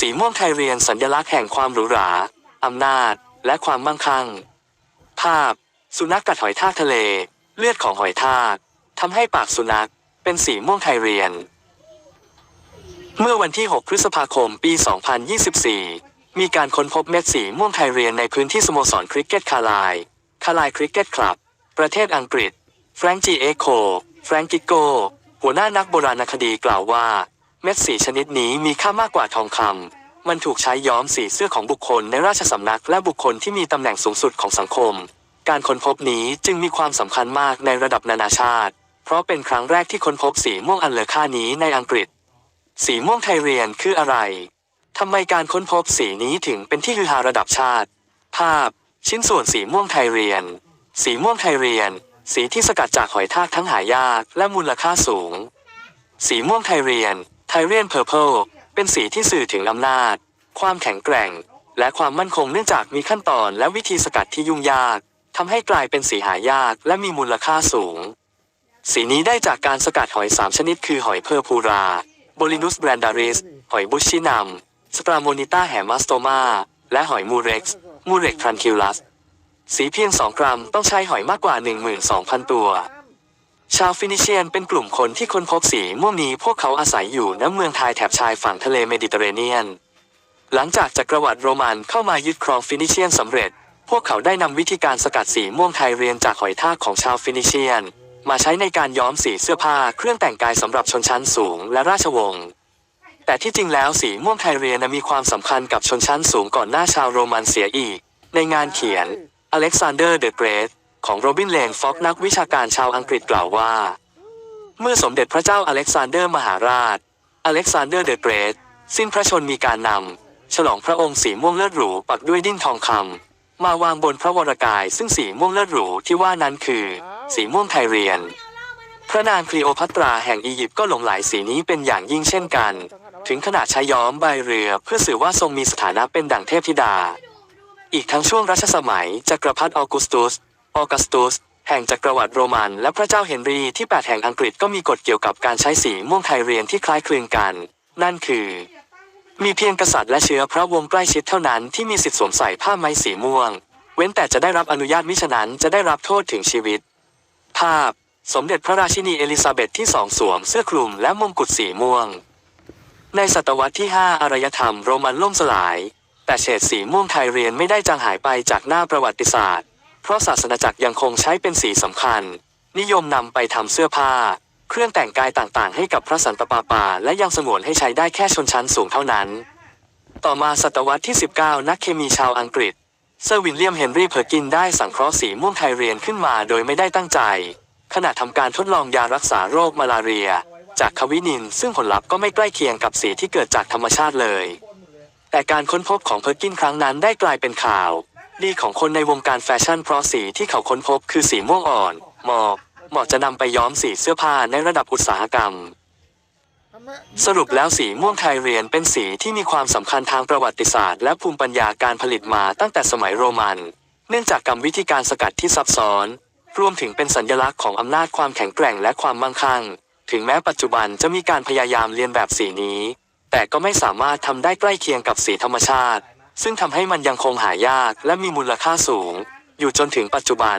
สีม่วงไทยเรียนสัญลักษณ์แห่งความหรูหราอำนาจ และความมั่งคั่ง ภาพ สุนัขกัดหอยทากทะเล เลือดของหอยทากทำให้ปากสุนัข เป็นสีม่วงไทยเรียน เมื่อวันที่ 6 พฤษภาคม ปี 2024 มีการค้นพบเม็ดสีม่วงไทยเรียนในพื้นที่สโมสรคริกเก็ตคาลาย คาลายคริกเก็ตคลับ ประเทศอังกฤษ แฟรงจีเอโค แฟรงกิโก หัวหน้านักโบราณคดีกล่าวว่า เม็ดสีชนิดนี้มีค่ามากกว่าทองคำมันถูกใช้ย้อมสีเสื้อของบุคคลในราชสำนักและบุคคลที่มีตำแหน่งสูงสุดของสังคม การค้นพบนี้จึงมีความสำคัญมากในระดับนานาชาติ เพราะเป็นครั้งแรกที่ค้นพบสีม่วงอันเลอค่านี้ในอังกฤษ สีม่วงไทเรียนคืออะไรทำไมการค้นพบสีนี้ถึงเป็นที่ฮือฮาระดับชาติ ภาพ ชิ้นส่วนสีม่วงไทเรียน สีม่วงไทเรียน สีที่สกัดจากหอยทากทั้งหายากและมูลค่าสูง สีม่วงไทเรียน ไทเรียนเพอร์เพลเป็นสีที่สื่อถึงอำนาจ ความแข็งแกร่ง และความมั่นคงเนื่องจากมีขั้นตอนและวิธีสกัดที่ยุ่งยากทำให้กลายเป็นสีหายากและมีมูลค่าสูง สีนี้ได้จากการสกัดหอยสามชนิดคือหอยเพอร์พูราโบลินุสแบรนดาริส หอยบุชชินัมสตราโมนิต้าแฮมาสโตมา และหอยมูเร็กซ์ มูเร็กทรันคิวลัส สีเพียง 2 กรัมต้องใช้หอยมากกว่า 12,000 ตัว ชาวฟินิเชียนเป็นกลุ่มคนที่ค้นพบสีม่วงนี้พวกเขาอาศัยอยู่ณเมืองไทยแถบชายฝั่งทะเลเมดิเตอร์เรเนียน หลังจากจักรวรรดิโรมันเข้ามายึดครองฟินิเชียนสำเร็จ พวกเขาได้นำวิธีการสกัดสีม่วงไทยเรียนจากหอยทากของชาวฟินิเชียน มาใช้ในการย้อมสีเสื้อผ้าเครื่องแต่งกายสำหรับชนชั้นสูงและราชวงศ์แต่ที่จริงแล้วสีม่วงไทยเรียนมีความสำคัญกับชนชั้นสูงก่อนหน้าชาวโรมันเสียอีก ในงานเขียนอเล็กซานเดอร์เดอะเกรท ของโรบินเลนฟ็อกนักวิชาการชาวอังกฤษกล่าวว่า เมื่อสมเด็จพระเจ้าอเล็กซานเดอร์มหาราช อเล็กซานเดอร์เดอะเกรทสิ้นพระชนมีการนำฉลองพระองค์สีม่วงเลือดหรูปักด้วยดิ้นทองคำมาวางบนพระวรกายซึ่งสีม่วงเลือดหรูที่ว่านั้นคือ สีม่วงไทเรียน พระนางคลีโอพัตราแห่งอียิปต์ก็หลงไหลสีนี้เป็นอย่างยิ่งเช่นกัน ถึงขนาดใช้ย้อมใบเรือเพื่อสื่อว่าทรงมีสถานะเป็นดั่งเทพธิดา อีกทั้งช่วงรัชสมัยจักรพรรดิออกุสตุส ออกัสตุส แห่งจักรวรรดิโรมัน และพระเจ้าเฮนรีที่ 8 แห่งอังกฤษก็มีกฎเกี่ยวกับการใช้สีม่วงไทยเรียนที่คล้ายคลึงกัน นั่นคือ มีเพียงกษัตริย์และเชื้อพระวงศ์ใกล้ชิดเท่านั้นที่มีสิทธิสวมใส่ผ้าไหมสีม่วง เว้นแต่จะได้รับอนุญาตมิฉะนั้นจะได้รับโทษถึงชีวิต ภาพ สมเด็จพระราชินีเอลิซาเบธที่สองสวมเสื้อคลุมและมงกุฎสีม่วง ในศตวรรษที่ 5 อารยธรรมโรมันล่มสลาย แต่เฉดสีม่วงไทยเรียนไม่ได้จางหายไปจากหน้าประวัติศาสตร์ เพราะศาสนาจักรยังคงใช้เป็นสีสำคัญ นิยมนำไปทำเสื้อผ้า เครื่องแต่งกายต่างๆ ให้กับพระสันตะปาปา และยังสงวนให้ใช้ได้แค่ชนชั้นสูงเท่านั้น ต่อมาศตวรรษที่ 19 นักเคมีชาวอังกฤษ เซอร์วินเลียมเฮนรี่เพอร์กินได้สังเคราะห์สีม่วงไทเรียนขึ้นมาโดยไม่ได้ตั้งใจ ขณะทำการทดลองยารักษาโรคมาลาเรีย จากควินิน ซึ่งผลลัพธ์ก็ไม่ใกล้เคียงกับสีที่เกิดจากธรรมชาติเลย แต่การค้นพบของเพอร์กินครั้งนั้นได้กลายเป็นข่าว ดีของคนในวงการแฟชั่นเพราะสีที่เขาค้นพบคือสีม่วงอ่อนหมาะเหมาะจะนำไปย้อมสีเสื้อผ้าในระดับอุตสาหกรรม สรุปแล้วสีม่วงไทยเรียนเป็นสีที่มีความสำคัญทางประวัติศาสตร์ และภูมิปัญญาการผลิตมาตั้งแต่สมัยโรมัน เนื่องจากกรรมวิธีการสกัดที่ซับซ้อน รวมถึงเป็นสัญลักษณ์ของอำนาจความแข็งแกร่งและความมั่งคั่ง ถึงแม้ปัจจุบันจะมีการพยายามเลียนแบบสีนี้ แต่ก็ไม่สามารถทำได้ใกล้เคียงกับสีธรรมชาติ ซึ่งทำให้มันยังคงหายากและมีมูลค่าสูง อยู่จนถึงปัจจุบัน